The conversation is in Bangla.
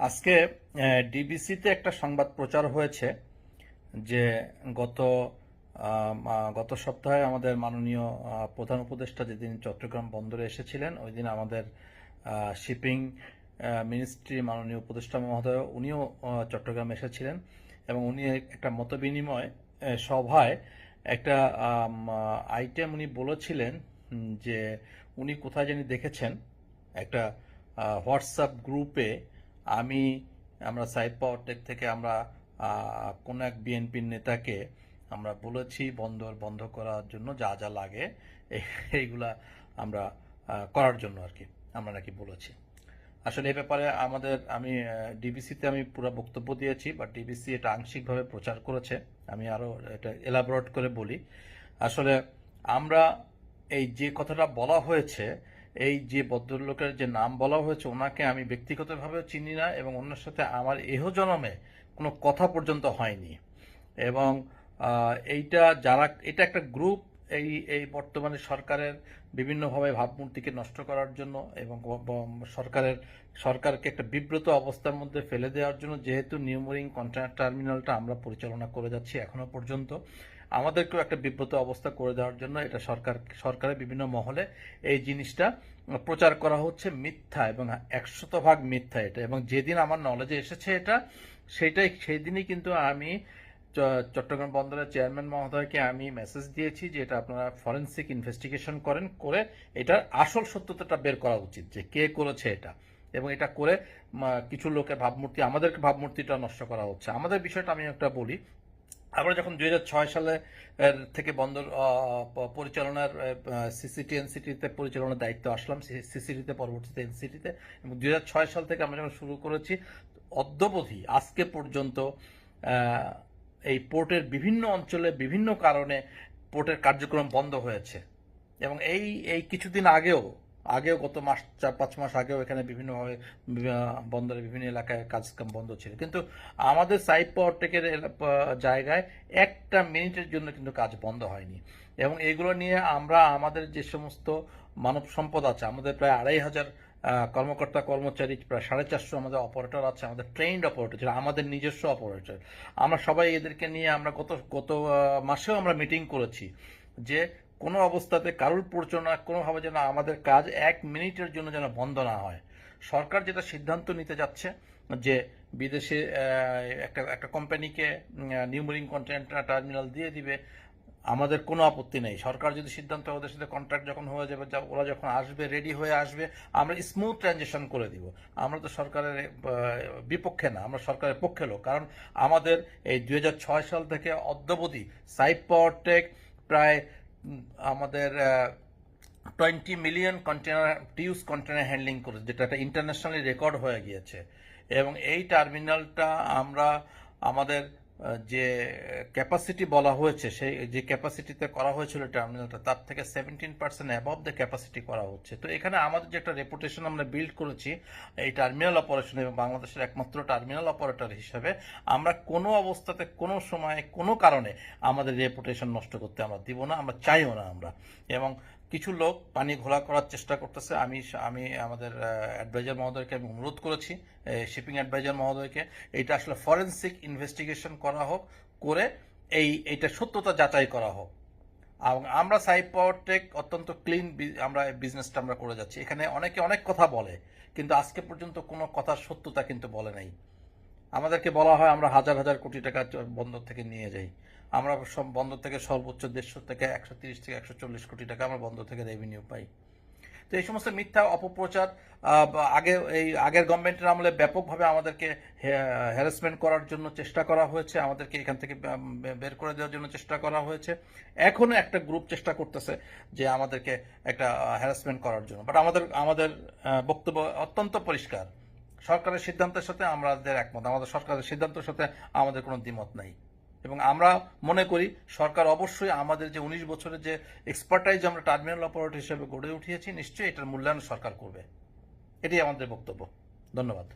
আজকে ডিবিসিতে একটা সংবাদ প্রচার হয়েছে যে গত গত সপ্তাহে আমাদের মাননীয় প্রধান উপদেষ্টা যেদিন চট্টগ্রাম বন্দরে এসেছিলেন ওই দিন আমাদের শিপিং মিনিস্ট্রি মাননীয় উপদেষ্টা মহোদয় উনিও চট্টগ্রাম এসেছিলেন এবং উনি একটা মতবিনিময় আহ, সভায় একটা আইটেম উনি বলেছিলেন যে উনি কোথায় জানি দেখেছেন একটা হোয়াটসঅ্যাপ গ্রুপে আমি, আমরা সাইড পাওয়ারটেক থেকে আমরা কোন এক বিএনপির নেতাকে আমরা বলেছি বন্দর বন্ধ করার জন্য যা যা লাগে, এই- এইগুলা আমরা করার জন্য আর কি আমরা নাকি বলেছি। আসলে এই ব্যাপারে আমাদের, আমি ডিবিসিতে আমি পুরো বক্তব্য দিয়েছি বা ডিবিসি এটা আংশিকভাবে প্রচার করেছে, আমি আরও এটা এলাবোরেট করে বলি। আসলে আমরা এই যে কথাটা বলা হয়েছে এই যে ভদ্রলোকের যে নাম বলা হয়েছে, ওনাকে আমি ব্যক্তিগতভাবে চিনি না এবং ওনার সাথে আমার এহ জনমে কোনো কথা পর্যন্ত হয়নি। এবং এইটা যারা, এটা একটা গ্রুপ এই এই বর্তমানে সরকারের বিভিন্নভাবে ভাবমূর্তিকে নষ্ট করার জন্য এবং সরকারের, সরকারকে একটা বিব্রত অবস্থার মধ্যে ফেলে দেওয়ার জন্য যেহেতু নিউমোরিং কন্টেনার টার্মিনালটা আমরা পরিচালনা করে যাচ্ছি এখনও পর্যন্ত। আমাদেরকেও একটা বিব্রত অবস্থা করে দেওয়ার জন্য এটা সরকার, সরকারের বিভিন্ন মহলে এই জিনিসটা প্রচার করা হচ্ছে মিথ্যা এবং একশত ভাগ মিথ্যা এটা। এবং যেদিন আমার নলেজে এসেছে এটা সেটাই সেই দিনই কিন্তু আমি চট্টগ্রাম বন্দরের চেয়ারম্যান মহোদয়কে আমি মেসেজ দিয়েছি যে এটা আপনারা ফরেন্সিক ইনভেস্টিগেশন করেন, করে এটার আসল সত্যতাটা বের করা উচিত যে কে করেছে এটা। এবং এটা করে কিছু লোকের ভাবমূর্তি, আমাদেরকে ভাবমূর্তিটা নষ্ট করা হচ্ছে। আমাদের বিষয়টা আমি একটা বলি আমরা যখন দুই হাজার ছয় সালে থেকে বন্দর পরিচালনার সিসিটি এনসিটিতে পরিচালনার দায়িত্ব আসলাম সিসিটিতে, পরবর্তীতে এনসিটিতে। এবং দুই হাজার ছয় সাল থেকে আমরা যখন শুরু করেছি, অদ্যবধি আজকে পর্যন্ত এই পোর্টের বিভিন্ন অঞ্চলে বিভিন্ন কারণে পোর্টের কার্যক্রম বন্ধ হয়েছে। এবং এই এই কিছুদিন আগেও আগেও গত মাস, চার, পাঁচ মাস আগেও এখানে বিভিন্নভাবে বন্দরের বিভিন্ন এলাকায় কাজকাম বন্ধ ছিল। কিন্তু আমাদের সাইড পাওয়ারটেকের জায়গায় একটা মিনিটের জন্য কিন্তু কাজ বন্ধ হয়নি। এবং এগুলো নিয়ে আমরা, আমাদের যে সমস্ত মানব সম্পদ আছে, আমাদের প্রায় আড়াই হাজার কর্মকর্তা, কর্মচারী, প্রায় সাড়ে চারশো আমাদের অপারেটর আছে, আমাদের ট্রেন্ড অপারেটর যেটা আমাদের নিজস্ব অপারেটর আমরা সবাই এদেরকে নিয়ে আমরা গত গত মাসেও আমরা মিটিং করেছি যে কোনো অবস্থাতে কারুর পরিচালনা কোনোভাবে যেন আমাদের কাজ এক মিনিটের জন্য যেন বন্ধ না হয়। সরকার যেটা সিদ্ধান্ত নিতে যাচ্ছে যে বিদেশে একটা একটা কোম্পানিকে নিউমোরিং কন্টেন্টার টার্মিনাল দিয়ে দিবে, আমাদের কোনো আপত্তি নেই। সরকার যদি সিদ্ধান্ত ওদের সাথে কন্ট্রাক্ট যখন হয়ে যাবে ওরা যখন আসবে রেডি হয়ে আসবে, আমরা স্মুথ ট্রানজেকশন করে দিব। আমরা তো সরকারের বিপক্ষে না, আমরা সরকারের পক্ষে লোক। কারণ আমাদের এই দু হাজার ছয় সাল থেকে অদ্যবধি সাইপ পাওয়ার টেক প্রায় আমাদের twenty million container TEUs container handling করেছে, যেটা একটা ইন্টারন্যাশনালি রেকর্ড হয়ে গিয়েছে। এবং এই টার্মিনালটা আমরা আমাদের যে ক্যাপাসিটি বলা হয়েছে, সেই, যে ক্যাপাসিটিতে করা হয়েছিল টার্মিনালটা তার থেকে seventeen percent above the capacity করা হচ্ছে। তো এখানে আমাদের যে একটা রেপুটেশন আমরা বিল্ড করেছি, এই টার্মিনাল অপারেশন এবং বাংলাদেশের একমাত্র টার্মিনাল অপারেটর হিসেবে, আমরা কোনো অবস্থাতে, কোনো সময়ে, কোনো কারণে আমাদের রেপুটেশন নষ্ট করতে আমরা দিব না, আমরা চাইও না আমরা। এবং কিছু লোক পানি ঘোলা করার চেষ্টা করতেছে। আমি আমি আমাদের অ্যাডভাইজার মহোদয়কে আমি অনুরোধ করেছি শিপিং অ্যাডভাইজার মহোদয়কে। এটা আসলে ফরেন্সিক ইনভেস্টিগেশন করা হোক, করে এই, এইটা সত্যতা যাচাই করা হোক। এবং আমরা সাইড পাওয়ার টেক অত্যন্ত ক্লিন আমরা বিজনেসটা আমরা করে যাচ্ছি। এখানে অনেকে অনেক কথা বলে, কিন্তু আজকে পর্যন্ত কোনো কথার সত্যতা কিন্তু বলে নাই। আমাদেরকে বলা হয়, আমরা হাজার হাজার কোটি টাকা বন্দর থেকে নিয়ে যাই। আমরা সব বন্দর থেকে সর্বোচ্চ দেড়শো থেকে একশো তিরিশ থেকে একশো চল্লিশ কোটি টাকা আমরা বন্দর থেকে রেভিনিউ পাই। তো এই সমস্ত মিথ্যা অপপ্রচার আগে এই আগের গভর্নমেন্টের আমলে ব্যাপকভাবে আমাদেরকে হ্যারাসমেন্ট করার জন্য চেষ্টা করা হয়েছে, আমাদেরকে এখান থেকে বের করে দেওয়ার জন্য চেষ্টা করা হয়েছে। এখনও একটা গ্রুপ চেষ্টা করতেছে যে আমাদেরকে একটা হ্যারাসমেন্ট করার জন্য। বাট আমাদের আমাদের বক্তব্য অত্যন্ত পরিষ্কার। সরকারের সিদ্ধান্তের সাথে আমাদের একমত, আমাদের সরকারের সিদ্ধান্তের সাথে আমাদের কোনো দ্বিমত নাই। এবং আমরা মনে করি সরকার অবশ্যই আমাদের যে উনিশ বছরের যে এক্সপার্টাইজ আমরা টার্মিনাল অপারেটর হিসেবে গড়ে উঠিয়েছি, নিশ্চয়ই এটার মূল্যায়ন সরকার করবে। এটাই আমাদের বক্তব্য। ধন্যবাদ।